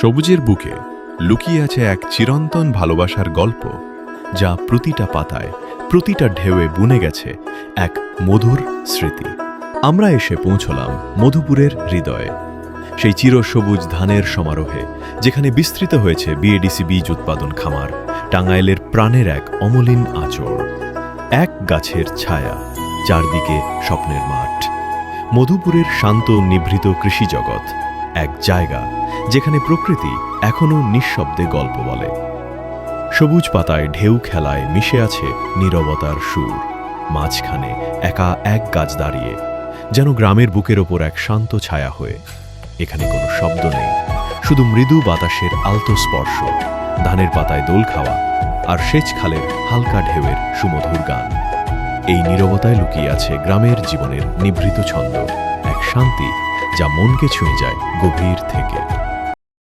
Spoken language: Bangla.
সবুজের বুকে লুকিয়ে আছে এক চিরন্তন ভালোবাসার গল্প, যা প্রতিটা পাতায়, প্রতিটা ঢেউয়ে বুনে গেছে এক মধুর স্মৃতি। আমরা এসে পৌঁছলাম মধুপুরের হৃদয়ে। সেই চিরসবুজ ধানের সমারোহে, যেখানে বিস্তৃত হয়েছে বিএডিসি বীজ উৎপাদন খামার, টাঙ্গাইলের প্রাণের এক অমলিন আঁচড়, এক গাছের ছায়া, চারদিকে স্বপ্নের মাঠ। মধুপুরের শান্ত নিভৃত কৃষি জগৎ এক জায়গা, যেখানে প্রকৃতি এখনও নিঃশব্দে গল্প বলে। সবুজ পাতায় ঢেউ খেলায় মিশে আছে নীরবতার সুর, মাঝখানে একা এক গাছ দাঁড়িয়ে, যেন গ্রামের বুকের ওপর এক শান্ত ছায়া হয়ে। এখানে কোনো শব্দ নেই, শুধু মৃদু বাতাসের আলতো স্পর্শ, ধানের পাতায় দোল খাওয়া আর সেচ খালের হালকা ঢেউয়ের সুমধুর গান। এই নীরবতায় লুকিয়ে আছে গ্রামের জীবনের নিভৃত ছন্দ, এক শান্তি যা মনকে ছুঁয়ে যায় গভীর থেকে।